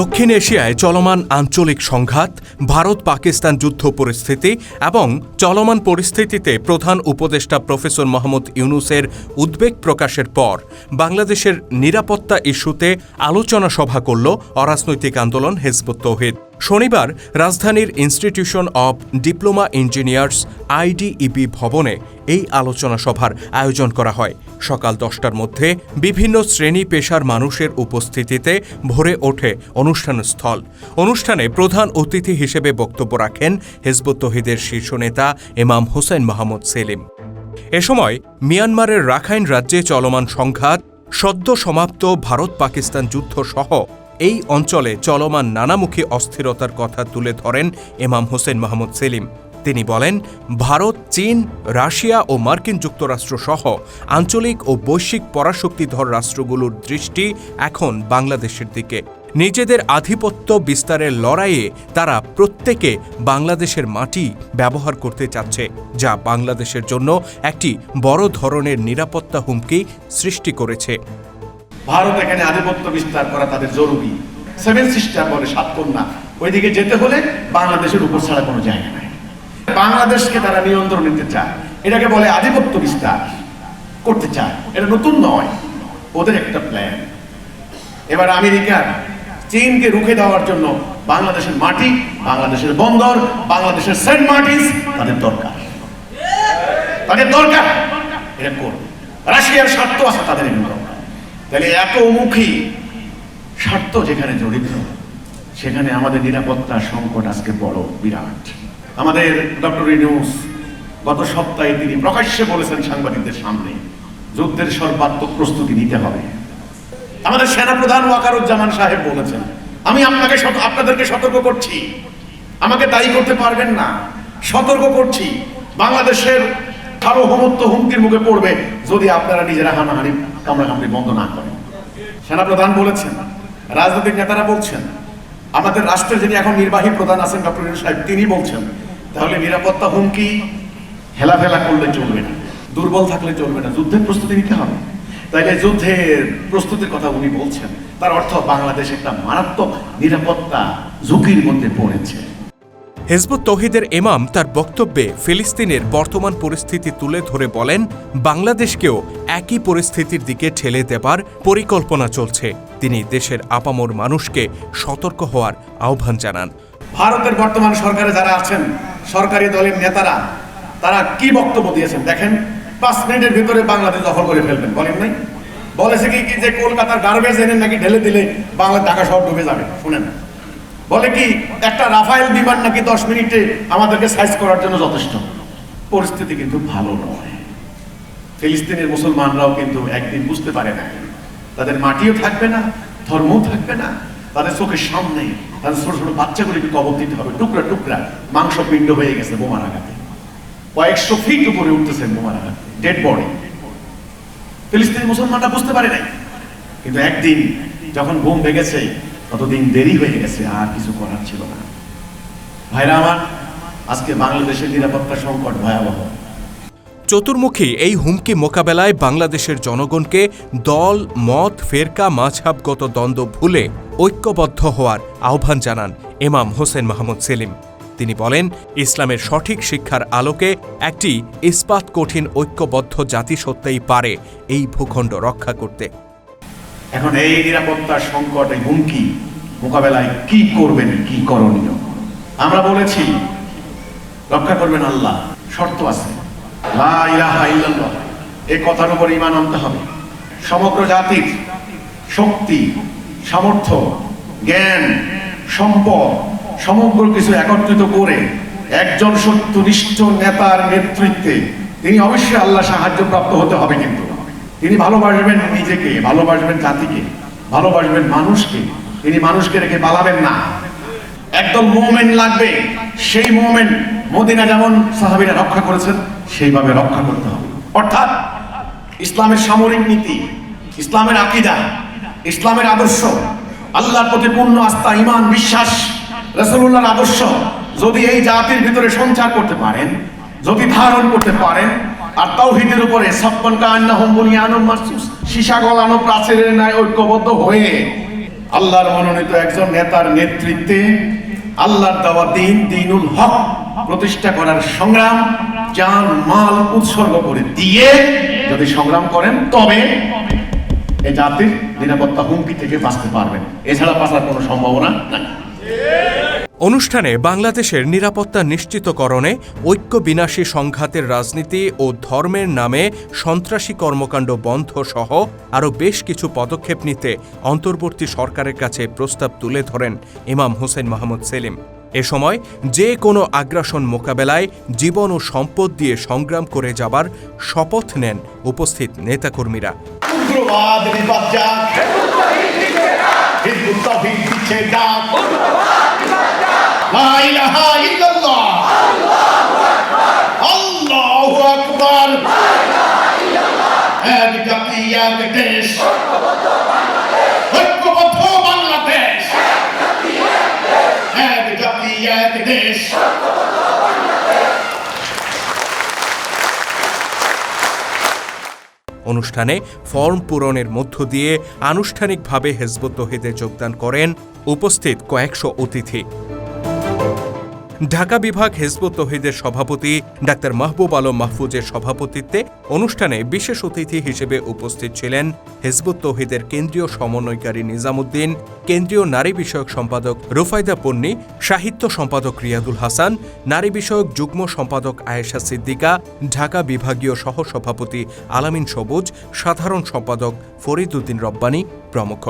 দক্ষিণ এশিয়ায় চলমান আঞ্চলিক সংঘাত, ভারত পাকিস্তান যুদ্ধ পরিস্থিতি এবং চলমান পরিস্থিতিতে প্রধান উপদেষ্টা প্রফেসর মোহাম্মদ ইউনুসের উদ্বেগ প্রকাশের পর বাংলাদেশের নিরাপত্তা ইস্যুতে আলোচনা সভা করল অরাজনৈতিক আন্দোলন হেজবুত তৌহিদ। শনিবার রাজধানীর institution of diploma engineers IDEB ভবনে এই আলোচনা সভার আয়োজন করা হয়। সকাল দশটার মধ্যে বিভিন্ন শ্রেণি পেশার মানুষের উপস্থিতিতে ভরে ওঠে অনুষ্ঠানস্থল। অনুষ্ঠানে প্রধান অতিথি হিসেবে বক্তব্য রাখেন হেজবুত তহিদের শীর্ষ নেতা ইমাম হোসেন মাহমুদ সেলিম। এ সময় মিয়ানমারের রাখাইন রাজ্যে চলমান সংঘাত, সদ্য সমাপ্ত ভারত পাকিস্তান যুদ্ধ সহ এই অঞ্চলে চলমান নানামুখী অস্থিরতার কথা তুলে ধরেন ইমাম হোসেন মাহমুদ সেলিম। তিনি বলেন, ভারত, চীন, রাশিয়া ও মার্কিন যুক্তরাষ্ট্র সহ আঞ্চলিক ও বৈশ্বিক পরাশক্তিধর রাষ্ট্রগুলোর দৃষ্টি এখন বাংলাদেশের দিকে। নিজেদের আধিপত্য বিস্তারের লড়াইয়ে তারা প্রত্যেকে বাংলাদেশের মাটি ব্যবহার করতে চাচ্ছে, যা বাংলাদেশের জন্য একটি বড় ধরনের নিরাপত্তা হুমকি সৃষ্টি করেছে। ভারত এখানে আধিপত্য বিস্তার করা তাদের জরুরি। সেভেন সিস্টার বলে সাত কন্যা। ওইদিকে যেতে হলে বাংলাদেশের উপর ছাড়া কোনো জায়গা নাই। বাংলাদেশকে তারা নিয়ন্ত্রণ নিতে চায়। এটাকে বলে আধিপত্য বিস্তার করতে চায়। এটা নতুন নয়। ওদের একটা প্ল্যান এবার আমেরিকা চীনকে রুখে দেওয়ার জন্য বাংলাদেশের মাটি, বাংলাদেশের বন্দর, বাংলাদেশের সেন্ট মার্টিনস তাদের দরকার। তাদের দরকার। এটা করবে রাশিয়ার স্বার্থ আছে তাদের এগুলো। তাহলে এত মুখী স্বার্থ যেখানে জড়িত, সেখানে আমাদের নিরাপত্তা সংকট আজকে বড়, বিরাট। আমাদের ডক্টর ইনুস গত সপ্তাহে তিনি প্রকাশ্যে বলেছেন সাংবাদিকদের সামনে, যুদ্ধের সর্বাত্মক প্রস্তুতি নিতে হবে। আমাদের সেনাপ্রধান ওয়াকারুজ্জামান সাহেব বলেছেন, আমি আপনাকে আপনাদেরকে সতর্ক করছি। আমাকে দায়ী করতে পারবেন না। সতর্ক করছি। বাংলাদেশের কারও সার্বভৌমত্ব হুমকির মুখে পড়বে যদি আপনারা নিজেরা হানাহানি, কামড়াকামড়ি বন্ধ না করেন। সেনাপ্রধান বলেছেন, রাজনৈতিক নেতারা বলছেন, আমাদের রাষ্ট্রের যিনি এখন নির্বাহী প্রধান আছেন ডক্টর সাহেব, তিনি বলছেন তাহলে নিরাপত্তা হুমকি হেলাফেলা করলে চলবে না দুর্বল থাকলে চলবে না যুদ্ধের প্রস্তুতি নিতে হবে। তাইলে যুদ্ধের প্রস্তুতির কথা উনি বলছেন তার অর্থ বাংলাদেশ একটা মারাত্মক নিরাপত্তা ঝুঁকির মধ্যে পড়েছে। হেজবুত তৌহিদের ইমাম তার বক্তব্যে ফিলিস্তিনের বর্তমান পরিস্থিতি তুলে ধরে বলেন বাংলাদেশকেও একই পরিস্থিতির দিকে ঠেলে দেবার পরিকল্পনা চলছে। তিনি দেশের আপামর মানুষকে সতর্ক হওয়ার আহ্বান জানান। ভারতের বর্তমান সরকারে যারা আছেন সরকারি দলের নেতারা, তারা কি বক্তব্য দিয়েছেন? দেখেন, পাঁচ মিনিটের ভিতরে বাংলাদেশ দখল করে ফেলবেন, বলেন নাই? বলেছে কি যে কলকাতার গার্বেজ এনে নাকি ঢেলে দিলে বাংলা ঢাকা শহর ডুবে যাবে, শুনেন। বলে কি, একটা রাফায়েল বিমান নাকি দশ মিনিটে আমাদেরকে সাইজ করার জন্য যথেষ্ট? পরিস্থিতি কিন্তু ভালো নয়। ফিলিস্তিনের মুসলমানরাও কিন্তু একদিন বুঝতে পারে না। তাদের মাটিও থাকবে না, ধর্মও থাকবে না। তাদের চোখের সামনে তাদের ছোট ছোট বাচ্চাগুলিকে কবর দিতে হবে। টুকরা টুকরা। মাংস পিণ্ড হয়ে গেছে বোমার আঘাতে কয়েকশো ফিট উপরে উঠতেছে বোমার আঘাতে ডেড বডি ফিলিস্তিনি মুসলমানরা বুঝতে পারে নাই। কিন্তু একদিন যখন বোম ভেঙেছে, ততদিন দেরি হয়ে গেছে, আর কিছু করার ছিল না। ভাইরা আমার, আজকে বাংলাদেশের নিরাপত্তা সংকট ভয়াবহ। চতুর্মুখী এই হুমকি মোকাবেলায় বাংলাদেশের জনগণকে দল, মত, ফেরকা মাঝহাবগত দ্বন্দ্ব ভুলে ঐক্যবদ্ধ হওয়ার আহ্বান জানান ইমাম হোসেন মাহমুদ সেলিম। তিনি বলেন, ইসলামের সঠিক শিক্ষার আলোকে একটি ইস্পাত কঠিন ঐক্যবদ্ধ জাতিসত্ত্বাই পারে এই ভূখণ্ড রক্ষা করতে। এখন এই নিরাপত্তার সংকট, এই হুমকি মোকাবেলায় কি করবেন, কি করণীয়? আমরা বলেছি, রক্ষা করবেন আল্লাহ, শর্ত আছে। এই কথার উপর ইমান আনতে হবে। সমগ্র জাতির শক্তি, সামর্থ্য, জ্ঞান, সম্পদ, সমগ্র কিছু একত্রিত করে একজন সত্যনিষ্ঠ নেতার নেতৃত্বে তিনি অবশ্যই আল্লাহ সাহায্য প্রাপ্ত হতে হবে কিন্তু। তিনি ভালোবাসবেন নিজেকে, ভালোবাসবেন জাতিকে, ভালোবাসবেন মানুষকে। তিনি মানুষকে রেখে পালাবেন না। একদম মোমেন্ট লাগবে। সেই মোমেন্ট মদিনা যেমন সাহাবিরা রক্ষা করেছেন সেইভাবে রক্ষা করতে হবে। অর্থাৎ ইসলামের সামরিক নীতি, ইসলামের আকিদা, ইসলামের আদর্শ, আল্লাহর প্রতি পূর্ণ আস্থা ইমান বিশ্বাস রসুল্লাহর আদর্শ, যদি এই জাতির ভিতরে সঞ্চার করতে পারেন, যদি ধারণ করতে পারেন, আর তাওহীদের উপরে ছাপ্পান কান্না হোম্বুনি আনম মাসুস সীসা গলানো ন্যায় ঐক্যবদ্ধ হয়ে আল্লাহর মনোনীত একজন নেতার নেতৃত্বে আল্লাহর দেওয়া দিন, দিনুল হক প্রতিষ্ঠা করার সংগ্রাম জান মাল উৎসর্গ করে দিয়ে যদি সংগ্রাম করেন, তবে এই জাতির নিরাপত্তা হুমকি থেকে বাঁচতে পারবেন। এছাড়া বাঁচার কোনো সম্ভাবনা নাই। অনুষ্ঠানে বাংলাদেশের নিরাপত্তা নিশ্চিতকরণে ঐক্য বিনাশী সংঘাতের রাজনীতি ও ধর্মের নামে সন্ত্রাসী কর্মকাণ্ড বন্ধ সহ আরও বেশ কিছু পদক্ষেপ নিতে অন্তর্বর্তী সরকারের কাছে প্রস্তাব তুলে ধরেন ইমাম হোসেন মাহমুদ সেলিম। এ সময় যে কোনো আগ্রাসন মোকাবেলায় জীবন ও সম্পদ দিয়ে সংগ্রাম করে যাবার শপথ নেন উপস্থিত নেতাকর্মীরা হিজবুত তাওহীদ বিচ্ছেদ যাক লা ইলাহা ইল্লাল্লাহ আল্লাহু আকবার এক জাতি এক দেশ ঐক্যবদ্ধ বাংলাদেশ এক জাতি এক দেশ অনুষ্ঠানে ফর্ম পূরণের মধ্য দিয়ে আনুষ্ঠানিকভাবে হেজবুত তহিদে যোগদান করেন উপস্থিত কয়েকশো অতিথি। ঢাকা বিভাগ হেজবুত তহিদের সভাপতি ডাক্তার মাহবুব আলম মাহফুজের সভাপতিত্বে অনুষ্ঠানে বিশেষ অতিথি হিসেবে উপস্থিত ছিলেন হেজবুত তহিদের কেন্দ্রীয় সমন্বয়কারী নিজামুদ্দিন, কেন্দ্রীয় নারী বিষয়ক সম্পাদক রুফায়দা পন্নী, সাহিত্য সম্পাদক রিয়াদুল হাসান, নারী বিষয়ক যুগ্ম সম্পাদক আয়েশা সিদ্দিকা, ঢাকা বিভাগীয় সহসভাপতি আলামিন সবুজ, সাধারণ সম্পাদক ফরিদ উদ্দিন রব্বানী প্রমুখ।